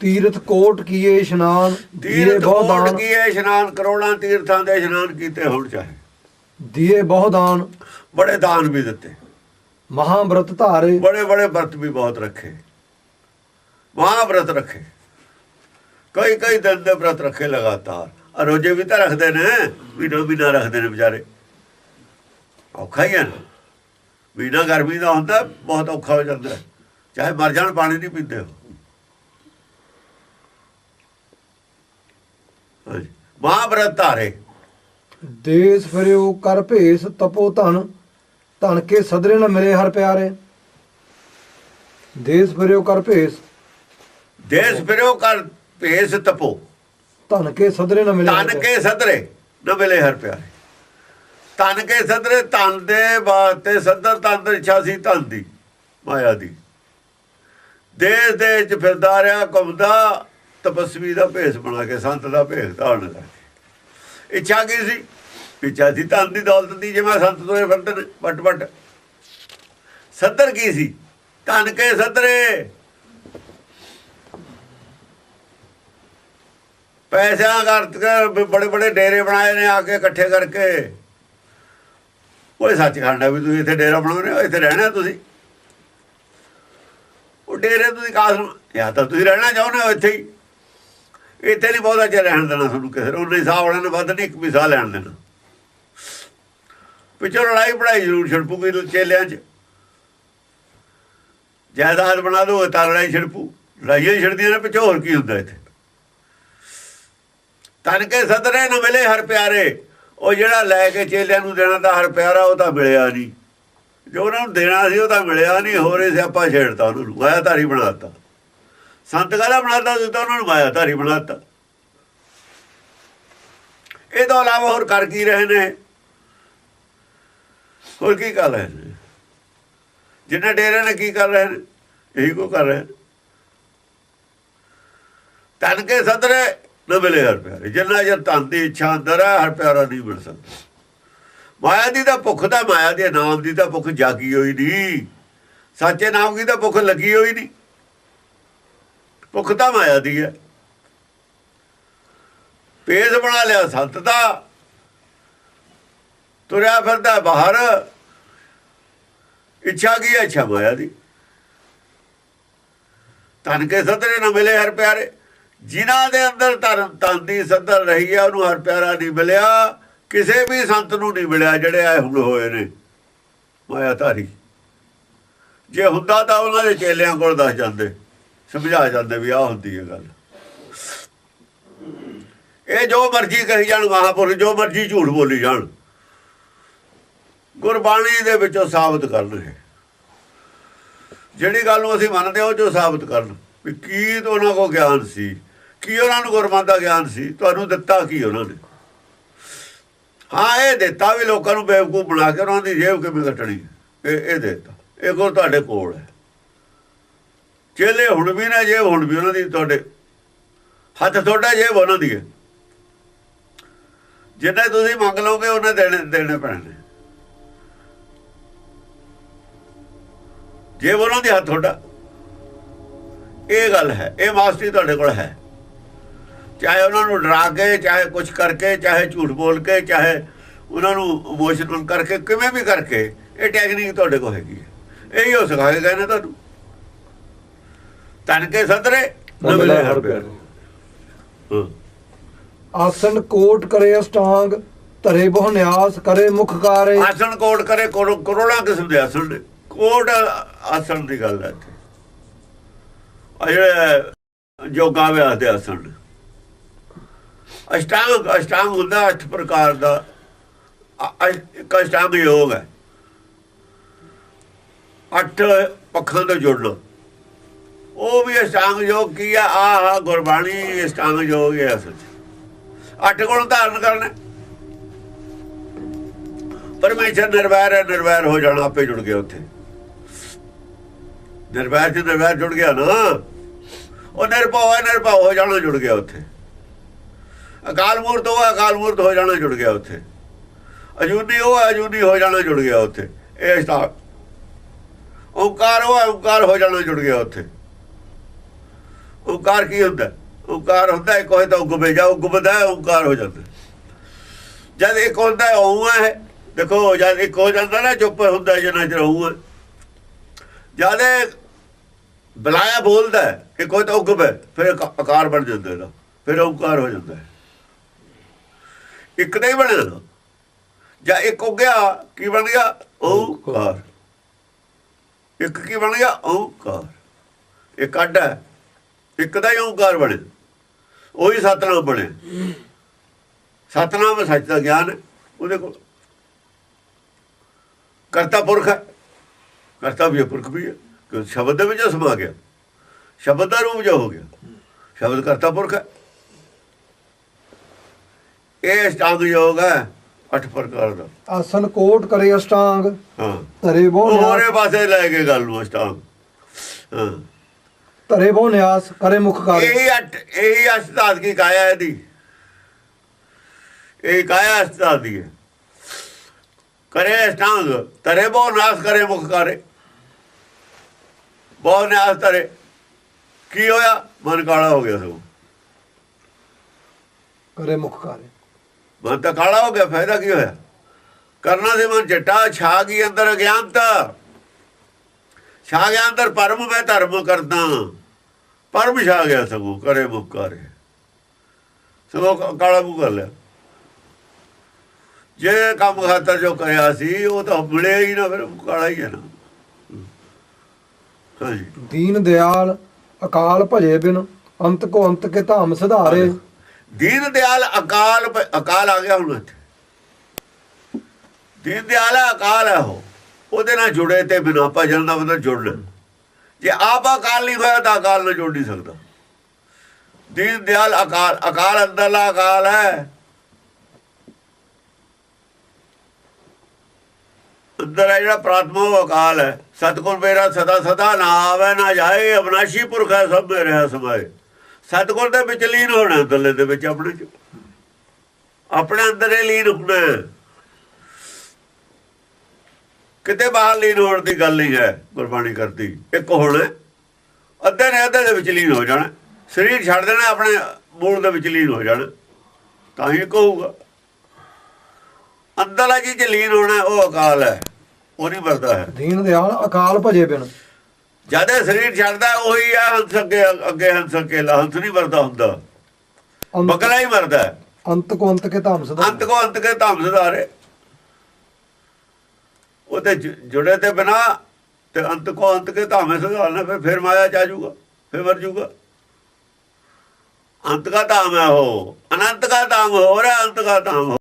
ਤੀਰਥ ਕੋਟ ਕੀਏ ਇਸ਼ਨਾਨ ਦੀਏ ਤੀਰਥ ਕੋਟ ਦਾਨ। ਕੀਏ ਇਸ਼ਨਾਨ ਕਰੋੜਾਾਂ ਤੀਰਥਾਂ ਦੇ ਇਸ਼ਨਾਨ ਕੀਤੇ ਹੁਣ ਚਾਹੇ। ਦੀਏ ਬਹੁ ਦਾਨ। ਬੜੇ ਦਾਨ ਵੀ ਦਿੱਤੇ। ਮਹਾਬ੍ਰਤ ਧਾਰੇ। ਬੜੇ ਬੜੇ ਵਰਤ ਵੀ ਬਹੁਤ ਰੱਖੇ। ਮਹਾਵਰਤ ਰੱਖੇ। ਕਈ ਕਈ ਦਿਨ ਦੇ ਵਰਤ ਰੱਖੇ ਲਗਾਤਾਰ। ਆ ਰੋਜੇ ਵੀ ਤਾਂ ਰੱਖਦੇ ਨੇ ਮਹੀਨਾ ਮਹੀਨਾ ਰੱਖਦੇ ਨੇ ਵਿਚਾਰੇ। ਔਖਾ ਹੀ ਹੈ ਨਾ। ਮਹੀਨਾ ਗਰਮੀ ਦਾ ਹੁੰਦਾ ਬਹੁਤ ਔਖਾ ਹੋ ਜਾਂਦਾ। ਚਾਹੇ ਮਰ ਜਾਣ ਪਾਣੀ ਨਹੀਂ ਪੀਂਦੇ ਹੋ। ਹਾਂਜੀ। ਮਹਾਵਰਤ ਧਾਰੇ। ਦੇਸ ਫਿਰਿਓ ਕਰ ਭੇਸ ਤਪੋ ਧਨ ਧਨ ਕੇ ਸਦਰੇ ਨ ਮਿਲੇ ਹਰ ਪਿਆਰੇ। ਦੇਸ ਫਿਰਿਓ ਕਰ ਭੇਸ। ਦੇਸ ਫਿਰਿਓ ਕਰ ਭੇਸ ਤਪੋ। ਧਨ ਕੇ ਸਦਰੇ ਨ ਮਿਲੇ ਪਿਆਰੇ। ਕੇ ਸਦਰੇ न ਮਿਲੇ ਹਰ ਪਿਆਰੇ। ਤਨ ਕੇ ਸਦਰੇ ਤਨ ਦੇ ਵਾਸਤੇ ਸਦਰ ਤਨ ਦੀ ਇੱਛਾ ਸੀ ਤਨ ਦੀ ਮਾਇਆ ਦੀ। ਦੇਸ਼ ਦੇ ਚ ਫਿਰਦਾ ਰਿਹਾ ਘੁੰਮਦਾ ਤਪਸਵੀ ਦਾ ਭੇਸ ਬਣਾ ਕੇ, ਸੰਤ ਦਾ ਭੇਸ ਧਾਰਨ ਕਰਕੇ। ਇੱਛਾ ਕੀ ਸੀ? ਇੱਛਾ ਸੀ ਤਨ ਦੀ ਦੌਲਤ ਦੀ ਜਿਵੇਂ ਸੰਤ ਤੋਰੇ ਫਿਰਦੇ ਨੇ ਵੱਟ ਵੱਟ ਸਦਰ ਕੀ ਸੀ? ਧਨ ਕੇ ਸਦਰੇ। ਪੈਸਿਆਂ ਕਰਕੇ ਬੜੇ ਬੜੇ ਡੇਰੇ ਬਣਾਏ ਨੇ ਆ ਕੇ ਇਕੱਠੇ ਕਰਕੇ। ਉਹ ਸੱਚ ਖੰਡਾ ਵੀ ਤੁਸੀਂ ਇੱਥੇ ਡੇਰਾ ਬਣਾਉਣੇ ਹੋ, ਇੱਥੇ ਰਹਿਣਾ ਤੁਸੀਂ। ਉਹ ਡੇਰੇ ਤੁਸੀਂ ਕਾਸ ਨੂੰ ਜਾਂ ਤਾਂ ਤੁਸੀਂ ਰਹਿਣਾ ਚਾਹੁੰਦੇ ਹੋ ਇੱਥੇ ਹੀ। ਇੱਥੇ ਨਹੀਂ ਬਹੁਤਾ ਚਿਰ ਰਹਿਣ ਦੇਣਾ ਤੁਹਾਨੂੰ ਕਿਸੇ ਨੂੰ। ਹਿਸਾਬ ਵਾਲਿਆਂ ਨੇ ਵੱਧ ਨਹੀਂ ਇੱਕ ਵੀ ਸਾਹ ਲੈਣ ਦੇਣਾ। ਪਿੱਛੋਂ ਲੜਾਈ ਪੜਾਈ ਜ਼ਰੂਰ ਛੜਪੂਗੀ ਚੇਲਿਆਂ 'ਚ। ਜਾਇਦਾਦ ਬਣਾ ਦੋ ਤਾਂ ਲੜਾਈ ਛੜਪੂ। ਲੜਾਈਆਂ ਹੀ ਛੜਦੀਆਂ ਨੇ, ਪਿੱਛੋਂ ਹੋਰ ਕੀ ਹੁੰਦਾ ਇੱਥੇ? ਤਨ ਕੇ ਸਦਰੇ ਨਾ ਮਿਲੇ ਹਰ ਪਿਆਰੇ। ਉਹ ਜਿਹੜਾ ਲੈ ਕੇ ਚੇਲਿਆਂ ਨੂੰ ਦੇਣਾ ਤਾਂ ਹਰ ਪਿਆਰਾ, ਉਹ ਤਾਂ ਮਿਲਿਆ ਨਹੀਂ। ਜੋ ਉਹਨਾਂ ਨੂੰ ਦੇਣਾ ਸੀ, ਉਹ ਤਾਂ ਮਿਲਿਆ ਨਹੀਂ। ਹੋਰੇ ਆਪਾਂ ਛੇੜਤਾ ਉਹਨਾਂ। ਨੂੰ ਮਾਇਆ ਧਾਰੀ ਬਣਾਤਾ ਸੰਤ ਕਾਹਦਾ ਬਣਾਤਾ ਸੀ ਤਾਂ ਉਹਨਾਂ ਨੂੰ ਮਾਇਆ ਧਾਰੀ ਬਣਾਤਾ। ਇਹ ਤੋਂ ਇਲਾਵਾ ਹੋਰ ਕਰ ਕੀ ਰਹੇ ਨੇ? ਹੋਰ ਕੀ ਕਰ ਰਹੇ ਨੇ? ਜਿੰਨੇ ਡੇਰੇ ਨੇ, ਕੀ ਕਰ ਰਹੇ ਨੇ? ਇਹੀ ਕੋ ਕਰ ਰਹੇ ਨੇ। ਤਨ ਕੇ ਸਦਰੇ ਨਾ ਮਿਲੇ ਹਰ ਪਿਆਰੇ। ਜਿੰਨਾ ਜਰ ਤਨ ਦੀ ਇੱਛਾ ਅੰਦਰ ਹੈ, ਹਰ ਪਿਆਰਾ ਨਹੀਂ ਮਿਲ ਸਕਦਾ। ਮਾਇਆ ਦੀ ਤਾਂ ਭੁੱਖ ਤਾਂ, ਮਾਇਆ ਦੇ ਨਾਮ ਦੀ ਤਾਂ ਭੁੱਖ ਜਾਗੀ ਹੋਈ ਨਹੀਂ। ਸੱਚੇ ਨਾਮ ਦੀ ਤਾਂ ਭੁੱਖ ਲੱਗੀ ਹੋਈ ਨਹੀਂ। ਭੁੱਖ ਤਾਂ ਮਾਇਆ ਦੀ ਹੈ। ਪੇਜ ਬਣਾ ਲਿਆ, ਸੰਤ ਦਾ। ਤੁਰਿਆ ਫਿਰਦਾ ਬਾਹਰ। ਇੱਛਾ ਕੀ ਹੈ? ਇੱਛਾ ਮਾਇਆ ਦੀ। ਤਨ ਕੇ ਸਦਰੇ ਨਾ ਮਿਲੇ ਹਰ ਪਿਆਰੇ। ਜਿਨ੍ਹਾਂ ਦੇ ਅੰਦਰ ਧਰਮ ਤਨ ਦੀ ਸਦਰ ਰਹੀ ਹੈ, ਉਹਨੂੰ ਹਰ ਪਿਆਰਾ ਨਹੀਂ ਮਿਲਿਆ। ਕਿਸੇ ਵੀ ਸੰਤ ਨੂੰ ਨਹੀਂ ਮਿਲਿਆ, ਜਿਹੜੇ ਆਏ ਹੁਣ ਹੋਏ ਨੇ। ਮਾਇਆ ਧਾਰੀ। ਜੇ ਹੁੰਦਾ ਤਾਂ ਉਹਨਾਂ ਦੇ ਚੇਲਿਆਂ ਕੋਲ ਦੱਸ ਜਾਂਦੇ। ਸਮਝਾ ਜਾਂਦੇ ਵੀ ਆਹ ਹੁੰਦੀ ਹੈ ਗੱਲ। ਇਹ ਜੋ ਮਰਜ਼ੀ ਕਹੀ ਜਾਣ ਮਹਾਪੁਰਖ ਜੋ ਮਰਜ਼ੀ ਝੂਠ ਬੋਲੀ ਜਾਣ। ਗੁਰਬਾਣੀ ਦੇ ਵਿੱਚੋਂ ਸਾਬਤ ਕਰਨ ਹੈ ਜਿਹੜੀ ਗੱਲ ਨੂੰ ਅਸੀਂ ਮੰਨਦੇ ਹਾਂ, ਉਹ ਜੋ ਸਾਬਤ ਕਰਨ। ਵੀ ਕੀ ਉਹਨਾਂ ਕੋਲ ਗਿਆਨ ਸੀ? ਕੀ ਉਹਨਾਂ ਨੂੰ ਗੁਰਮਤਿ ਦਾ ਗਿਆਨ ਸੀ? ਤੁਹਾਨੂੰ ਦਿੱਤਾ ਕੀ ਉਹਨਾਂ ਨੇ? ਹਾਂ, ਇਹ ਦਿੱਤਾ ਵੀ ਲੋਕਾਂ ਨੂੰ ਬੇਵਕੂਫ ਬਣਾ ਕੇ ਉਹਨਾਂ ਦੀ ਜੇਬ ਕਿਵੇਂ ਕੱਟਣੀ? ਇਹ ਇਹ ਦਿੱਤਾ। ਇਹ ਕੋਲ ਤੁਹਾਡੇ ਕੋਲ ਹੈ। ਚੇਲੇ ਹੁਣ ਵੀ ਨਾ ਜੇਬ, ਹੁਣ ਵੀ ਉਹਨਾਂ ਦੀ ਤੁਹਾਡੇ ਹੱਥ ਤੁਹਾਡਾ ਜੇਬ ਉਹਨਾਂ ਦੀ ਹੈ। ਜਿੰਨੇ ਤੁਸੀਂ ਮੰਗ ਲਓਗੇ, ਉਹਨੇ ਦੇਣੇ ਦੇਣੇ ਪੈਣੇ। ਜੇ ਉਹਨਾਂ ਦੇ ਹੱਥ ਤੁਹਾਡਾ। ਇਹ ਗੱਲ ਹੈ, ਇਹ ਮਾਸਟਰੀ ਤੁਹਾਡੇ ਕੋਲ ਹੈ। ਚਾਹੇ ਉਹਨਾਂ ਨੂੰ ਡਰਾ ਕੇ, ਚਾਹੇ ਕੁਝ ਕਰਕੇ, ਚਾਹੇ ਝੂਠ ਬੋਲ ਕੇ, ਚਾਹੇ ਉਹਨਾਂ ਨੂੰ ਇਮੋਸ਼ਨਲ ਕਰਕੇ, ਕਿਵੇਂ ਵੀ ਕਰਕੇ, ਇਹ ਟੈਕਨੀਕ ਤੁਹਾਡੇ ਕੋਲ ਹੈਗੀ ਹੈ। ਇਹੀ ਹੋ ਸਿਖਾ ਕੇ ਗਏ ਨੇ ਤੁਹਾਨੂੰ। ਤਨ ਕੇ ਸਦਰੇ ਨਾ ਮਿਲੇ ਹਰ ਪਿਆਰੇ। ਹਾਂ। ਆਸਨ ਕੋਟ ਕਰੇ ਅਸ਼ਟਾਂਗ ਧਰੇ ਬਹੁ ਨਿਆਸ ਕਰੇ ਮੁਖ ਕਾਰੇ। ਆਸਣ ਕੋਟ ਕਰੇ ਕਰੋ- ਕਰੋੜਾਂ ਕਿਸਮ ਦੇ ਆਸਣ ਨੇ। ਕੋਟ ਆਸਣ ਦੀ ਗੱਲ ਹੈ ਇੱਥੇ। ਆ ਜਿਹੜੇ ਯੋਗਾ ਵਿਆਸ ਦੇ ਆਸਣ। ਅਸ਼ਟਾਂਗ ਅਸ਼ਟਾਂਗ ਹੁੰਦਾ ਅੱਠ ਪ੍ਰਕਾਰ ਦਾ। ਇੱਕ ਅਸ਼ਟਾਂਗ ਯੋਗ ਹੈ। ਅੱਠ ਪੱਖਾਂ ਤੋਂ ਜੁੜਨਾ। ਉਹ ਵੀ ਅਸ਼ਟਾਂਗ ਯੋਗ ਕੀ ਆ? ਆਹ ਗੁਰਬਾਣੀ ਅਸ਼ਟਾਂਗ ਯੋਗ ਹੈ ਅਸਲ 'ਚ। ਅੱਠ ਗੁਣ ਧਾਰਨ ਕਰਨੇ। ਪਰਮੇਸ਼ਰ ਨਿਰਵੈਰ ਹੈ ਨਿਰਵੈਰ ਹੋ ਜਾਣਾ ਆਪੇ ਜੁੜ ਗਿਆ ਉੱਥੇ। ਨਿਰਵੈਰ ਚ ਨਿਰਵੈਰ ਜੁੜ ਗਿਆ ਨਾ। ਉਹ ਨਿਰਭਉ ਹੈ ਨਿਰਭਉ ਹੋ ਜਾਣਾ ਜੁੜ ਗਿਆ ਉੱਥੇ। ਅਕਾਲ ਮੂਰਤ ਉਹ ਅਕਾਲ ਮੂਰਤ ਹੋ ਜਾਣਾ ਜੁੜ ਗਿਆ ਉੱਥੇ। ਅਜੂਨੀ ਉਹ ਹੈ, ਅਜੂਨੀ ਹੋ ਜਾਣਾ ਜੁੜ ਗਿਆ ਉੱਥੇ। ਇਹ ਸਟਾ ਓੰਕਾਰ ਉਹ ਹੈ, ਓੰਕਾਰ ਹੋ ਜਾਣਾ ਜੁੜ ਗਿਆ ਉੱਥੇ। ਓੰਕਾਰ ਕੀ ਹੁੰਦਾ? ਓੰਕਾਰ ਹੁੰਦਾ ਇੱਕ ਹੋਏ ਤਾਂ ਉਗਵੇ ਜਾ ਉਗਵਦਾ ਓਕਾਰ ਹੋ ਜਾਂਦਾ। ਜਦ ਇੱਕ ਹੁੰਦਾ ਹੈ, ਹੈ ਦੇਖੋ ਜਦ ਇੱਕ ਹੋ ਜਾਂਦਾ ਨਾ ਚੁੱਪ ਹੁੰਦਾ ਜਿੰਨਾ ਚਿਰ ਓਂ ਜਦ ਬੁਲਾਇਆ ਬੋਲਦਾ ਹੈ, ਇੱਕ ਹੋਏ ਤਾਂ ਉਗਵੇ ਫਿਰ ਆਕਾਰ ਬਣ ਜਾਂਦਾ ਇਹਦਾ ਫਿਰ ਓਕਾਰ ਹੋ ਜਾਂਦਾ ਇੱਕ ਨਹੀਂ ਬਣਿਆ। ਨਾ ਜਾਂ ਇੱਕ ਹੋ ਗਿਆ ਕੀ ਬਣ ਗਿਆ? ਓਕਾਰ। ਇੱਕ ਕੀ ਬਣ ਗਿਆ? ਓਕਾਰ। ਇਹ ਕੱਢ ਹੈ ਇੱਕ ਦਾ ਹੀ ਓੰਕਾਰ ਬਣੇ ਉਹੀ ਸਤਨਾਮ ਬਣੇ। ਸਤਨਾਮ ਸੱਚ ਦਾ ਗਿਆਨ ਉਹਦੇ ਕੋਲ। ਕਰਤਾ ਪੁਰਖ ਹੈ। ਕਰਤਾ ਵੀ ਪੁਰਖ ਵੀ ਹੈ ਕਿ ਸ਼ਬਦ ਦੇ ਵਿੱਚ ਸਮਾ ਗਿਆ। ਸ਼ਬਦ ਦਾ ਰੂਪ ਜੋ ਹੋ ਗਿਆ ਸ਼ਬਦ ਕਰਤਾ ਪੁਰਖ ਹੈ। ਇਹ ਅਸ਼ਟਾਂਗ ਯੋਗ ਹੈ ਅੱਠ ਪ੍ਰਕਾਰ ਦਾ। ਆਸਨ ਕੋਟ ਕਰੇ ਅਸ਼ਟਾਂਗ ਹਾਂ। ਧਰੇ ਬੋ ਉਹ ਨਿਆਸ ਹੋਰੇ ਪਾਸੇ ਲੈ ਕੇ ਗੱਲ ਨੂੰ ਅਸ਼ਟਾਂਗ। ਹਾਂ। ਧਰੇ ਬੋ ਨਿਆਸ ਕਰੇ ਮੁਖ ਕਾਰੇ ਇਹੀ ਅੱਠ ਇਹੀ ਅਸ਼ਟਾਦ ਕੀ ਕਾਇਆ ਇਹਦੀ? ਇਹ ਕਾਇਆ ਅਸ਼ਟਾਦ ਦੀ ਹੈ? ਕਰੇ ਅਸ਼ਟਾਂਗ ਤਰੇ ਬੋ ਨਾਸ ਕਰੇ ਮੁਖ ਕਰੇ ਬੋ ਨਾਸ ਤਰੇ ਕੀ ਹੋਇਆ? ਮਨ ਕਾਲਾ ਹੋ ਗਿਆ ਸੋ ਕਰੇ ਮੁਖ ਕਾਰੇ ਮਨ ਤਾਂ ਕਾਲਾ ਹੋ ਗਿਆ ਫਾਇਦਾ ਕੀ ਹੋਇਆ? ਕਰਨਾ ਸੀ ਮਨ ਜੱਟਾ ਛਾ ਗਈ ਅੰਦਰ ਅਗਿਆਨਤਾ। ਛਾ ਗਿਆ ਅੰਦਰ ਪਰਮ ਮੈਂ ਧਰਮ ਕਰਦਾ। ਪਰਮ ਛਾ ਗਿਆ ਸਗੋਂ ਕਰੇ ਮੁਕਾਰੇ ਸਗੋਂ ਕਾਲਾ ਕਰ ਲਿਆ। ਜੇ ਕੰਮ ਖਾਤਰ ਜੋ ਕਰਿਆ ਸੀ ਉਹ ਤਾਂ ਮਿਲਿਆ ਹੀ ਨਾ ਫਿਰ ਕਾਲਾ ਹੀ ਹੈ ਨਾ। ਦੀਨ ਦਿਆਲ ਅਕਾਲ ਭਜੇ ਬਿਨ ਅੰਤ ਕੋ ਅੰਤ ਕੇ ਧਾਮ ਸਿਧਾਰੇ। ਦੀਨ ਦਿਆਲ ਅਕਾਲ ਅਕਾਲ ਆ ਗਿਆ ਹੁਣ ਇੱਥੇ। ਦੀਨ ਦਿਆਲ ਅਕਾਲ ਹੈ ਉਹ। ਉਹਦੇ ਨਾਲ ਜੁੜੇ ਤੇ ਬਿਨਾ ਭਜਨ ਦਾ ਮਤਲਬ ਜੁੜਨਾ ਜੇ ਆਪ ਅਕਾਲ ਨਹੀਂ ਹੋਇਆ ਤਾਂ ਅਕਾਲ ਨੂੰ ਜੋੜ ਨਹੀਂ ਸਕਦਾ। ਦੀਨ ਦਿਆਲ ਅਕਾਲ ਅਕਾਲ ਅੰਦਰਲਾ ਅਕਾਲ ਹੈ। ਅੰਦਰ ਹੈ ਜਿਹੜਾ ਪ੍ਰਾਤਮਾ, ਉਹ ਅਕਾਲ ਹੈ। ਸਤਗੁਰ ਮੇਰਾ ਸਦਾ ਸਦਾ ਨਾ ਆਵੇ, ਨਾ ਜਾਏ, ਅਬਨਾਸ਼ੀ ਪੁਰਖ ਹੈ, ਸਭ ਮੇਰੇ ਸਮਾਏ। ਸਤਗੁਰ ਦੇ ਵਿੱਚ ਲੀਨ ਹੋਣਾ ਅੰਦਰਲੇ ਦੇ ਵਿੱਚ, ਆਪਣੇ ਚ। ਆਪਣੇ ਅੰਦਰ ਹੀ ਲੀਨ ਹੋਣਾ ਹੈ। ਕਿਤੇ ਬਾਹਰ ਲੀਨ ਹੋਣ ਦੀ ਗੱਲ ਨਹੀਂ ਹੈ ਗੁਰਬਾਣੀ ਕਰਦੀ ਇੱਕ ਹੋਣਾ ਅੱਧੇ ਨੇ ਅੱਧੇ ਦੇ ਵਿੱਚ ਲੀਨ ਹੋ ਜਾਣਾ। ਸਰੀਰ ਛੱਡ ਦੇਣਾ ਆਪਣੇ ਮੂਲ ਦੇ ਵਿੱਚ ਲੀਨ ਹੋ ਜਾਣਾ। ਤਾਂ ਹੀ ਕਹੂਗਾ। ਅੰਦਰਲਾ ਜੀ ਚ ਲੀਨ ਹੋਣਾ ਉਹ ਅਕਾਲ ਹੈ। ਉਹ ਨਹੀਂ ਵਰਦਾ ਹੈ। ਦੀਨ ਦਿਆਲ ਅਕਾਲ ਭਜੇ ਬਿਨ। ਜਦ ਇਹ ਸਰੀਰ ਛੱਡਦਾ ਉਹੀ ਆ ਹੰਸ ਅੱਗੇ ਅੱਗੇ ਹੰਸ ਅਕੇਲਾ। ਹੰਸ ਨਹੀਂ ਵਰਦਾ ਹੁੰਦਾ। ਅੰਤ ਬਗਲਾ ਹੀ ਮਰਦਾ ਹੈ। ਅੰਤ ਕੋ ਅੰਤ ਕੇ ਧਾਮ ਅੰਤ ਸਿਧਾਰੇ ਕੋ ਅੰਤ ਕੇ ਧਾਮ ਉਹ ਤੇ ਜੁੜੇ ਤੇ ਬਿਨਾ ਤੇ ਅੰਤ ਕੋ ਅੰਤ ਕੇ ਧਾਮੇ ਸੁਧਾਰਨਾ ਫਿਰ ਫਿਰ ਮਾਇਆ ਚ ਆ ਜਾਊਗਾ, ਫਿਰ ਮਰ ਜਾਊਗਾ। ਅੰਤ ਕਾ ਧਾਮ ਹੈ ਉਹ, ਅਨੰਤ ਕਾ ਧਾਮ ਹੋ ਰਿਹਾ ਅੰਤ ਕਾ ਧਾਮ